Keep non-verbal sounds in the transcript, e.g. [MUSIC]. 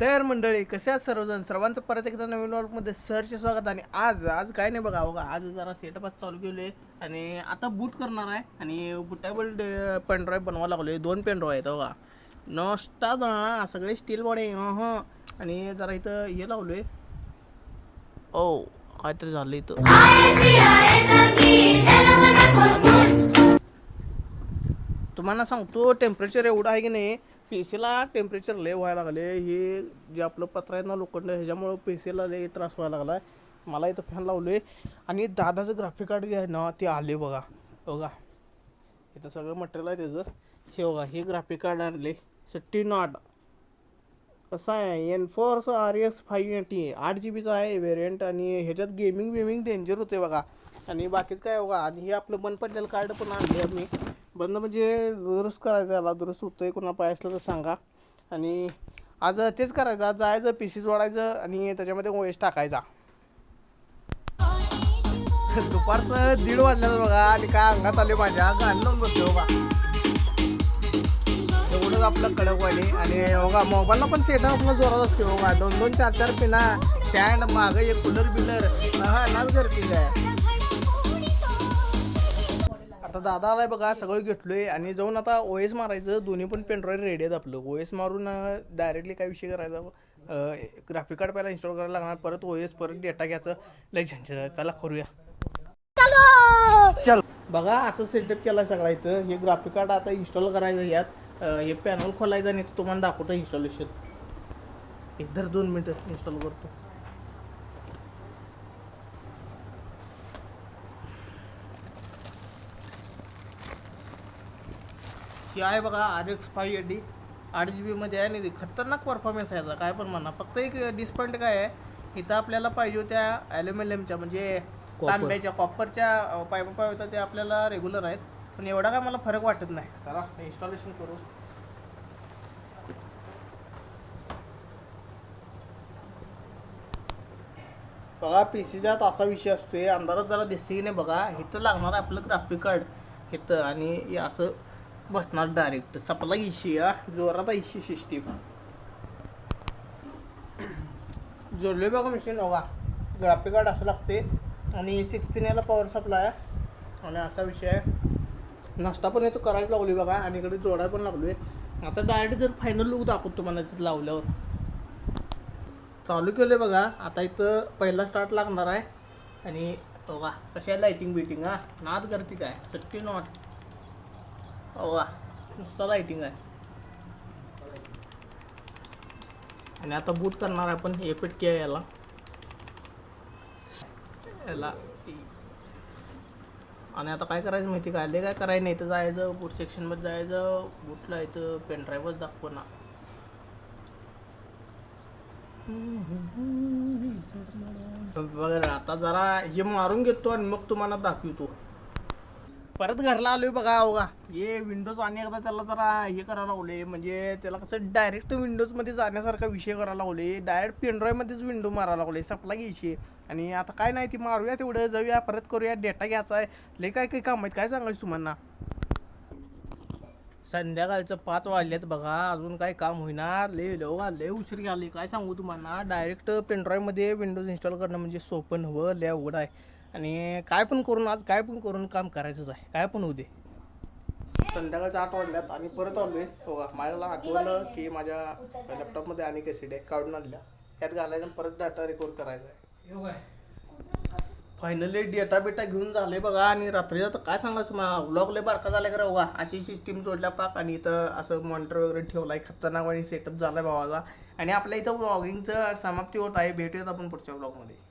तर मंडळी कसे आहात सर्वजण? सर्वांचं परत एकदा नवीन वर्कमध्ये सरचे स्वागत आणि आज आज काय नाही बघा बघा आज जरा सेटअप चालू केले आणि आता बूट करणार आहे आणि बुटाबल पेनड्राईव्ह बनवायला लागलोय. दोन पेनड्राईव्ह आहेत बघा. नॉस्टा दळणा सगळे स्टील बॉडी हं आणि जरा इथं हे लावलोय. ओ काहीतरी झालं इथं. तुम्हाला सांगतो टेम्परेचर एवढं आहे की नाही पी सीला टेम्परेचर लय व्हायला लागले. हे जे आपलं पत्र आहे ना लोखंड ह्याच्यामुळं पी सीला लय त्रास व्हायला लागला आहे मला इथं फॅन लावले आणि दादाचं ग्राफिक कार्ड जे आहे ना ते आले बघा. बघा. इथं सगळं मटेरियल आहे त्याचं. हे बघा हे ग्राफिक कार्ड आणले सट्टी नॉट कसं आहे? N force R S five eighty आठ जी बीचा आहे वेरियंट आणि ह्याच्यात गेमिंग वेमिंग डेंजर होते बघा. आणि बाकीच काय बघा. आणि हे आपलं बंद पडलेलं कार्ड पण आणले आम्ही. बंद म्हणजे दुरुस्त करायचं आला दुरुस्त होतंय कोणा पाय असलं तर सांगा. आणि आज तेच करायचं आज जायचं पी सी जोडायचं आणि त्याच्यामध्ये ओएस टाकायचा. [LAUGHS] दुपारचं दीड वाजल्याचं बघा आणि काय अंगात आले माझ्या गाणं लावून बसतो बघा. एवढंच आपलं कडक वाले. आणि बघा मोबाईलला पण सेट आपला जोरात असते बघा. दोन दोन चार चार पिना. स्टँड मागं एक कूलर बिलर हा नाच करते काय आता दादा आलाय बघा सगळं घेतलोय आणि जाऊन आता ओ एस मारायचं. दोन्ही पण पेनड्रॉईड रेडी आहेत आपलं. ओ एस मारून डायरेक्टली काय विषय करायचा? ग्राफिक कार्ड पहिला इन्स्टॉल करायला लागणार. परत ओ एस परत डेटा घ्यायचं. लय झंझट. चला करूया. चल! बघा असं सेटअप केला सगळा इथं. हे ग्राफिक कार्ड आता इन्स्टॉल करायचं यात. हे पॅनल खोलायचं आणि तुम्हाला दाखवतो इन्स्टॉलेशन इधर दोन मिनटं इन्स्टॉल करतो. ही आहे बघा आर एक्स फाईव्ह एटी आठ जी बीमध्ये आहे आणि खतरनाक परफॉर्मन्स आहे याचा काय पण म्हणा. फक्त एक डिस्पॉइंट काय आहे इथं आपल्याला पाहिजे होत्या ॲल्युमिनियमच्या म्हणजे तांब्याच्या कॉपरच्या पाईप पाय होत्या ते आपल्याला रेग्युलर आहेत. पण एवढा काय मला फरक वाटत नाही. चला इन्स्टॉलेशन करू. बघा पी सीच्यात असा विषय असतोय अंधारात जरा दिसते की नाही बघा. इथं लागणार आहे आपलं ग्राफिक कार्ड इथं आणि असं बसणार डायरेक्ट सपला इशी हा जोरात इशी सिस्टीम जोडले बघा मशीन बघा. ग्राफिक कार्ड असं लागते आणि सिक्स पिन याला पॉवर सप्लाय आणि असा विषय आहे. नाश्ता पण येतो करायला लागली बघा. आणि इकडे जोडायला पण लागलो आहे आता डायरेक्ट जर फायनल लुक दाखवतो तुम्हाला तिथं लावल्यावर. चालू केलं बघा. आता इथं पहिला स्टार्ट लागणार आहे. आणि बघा कशी आहे लाईटिंग बिटिंग हा? नाद करते काय? सट्टी नॉट वा नुसता लाईटिंग आहे आणि आता बूट करणार आहे आपण हे पेटकी आहे याला याला आणि आता काय करायचं माहिती काय ते काय करायचं नाही तर जायचं बूट सेक्शनमध्ये जायचं बूटला इथं पेनड्राईव्हच दाखव ना बघा आता जरा हे मारून घेतो आणि मग तुम्हाला दाखवतो परत घरला आलोय बघा बघा हे विंडोज आणि एकदा त्याला जरा हे करायला लावले म्हणजे त्याला कसं डायरेक्ट विंडोजमध्ये जाण्यासारखा विषय करायला लावले डायरेक्ट पेनड्राईव्हमध्येच विंडो मारायला लागले सप्लाय घ्यायची आणि आता काय नाही ती मारूया तेवढं जाऊया परत करूया डेटा घ्यायचा आहे. लय काय काही काम आहेत काय सांगायचं तुम्हाला संध्याकाळचं पाच वाजल्यात बघा अजून काय काम होईना लय लय लय उशीर घाली काय सांगू तुम्हाला डायरेक्ट पेनड्राईव्हमध्ये विंडोज इन्स्टॉल करणं म्हणजे सोपं हवं लय अवघड आहे. आणि काय पण करून आज काय पण करून काम करायचंच आहे. काय पण होऊ दे. संध्याकाळच्या आठ वाजल्यात आणि परत आलोय. बघा माझ्याला आठवलं की माझ्या लॅपटॉपमध्ये आणि कॅसेट आहे काढून आणल्या. त्यात घालायचं परत डाटा रेकॉर्ड करायचा आहे. फायनली डेटा बिटा घेऊन झाले बघा आणि रात्री आता काय सांगायचं मला व्लॉग लय बारका झाला का बघा. अशी सिस्टीम जोडल्या पाक आणि इथं असं मॉनिटर वगैरे ठेवलाय. खतरनाक आणि सेटअप झालाय भावाचा. आणि आपल्या इथं व्लॉगिंगचं समाप्ती होत आहे. भेटूयात आपण पुढच्या व्लॉगमध्ये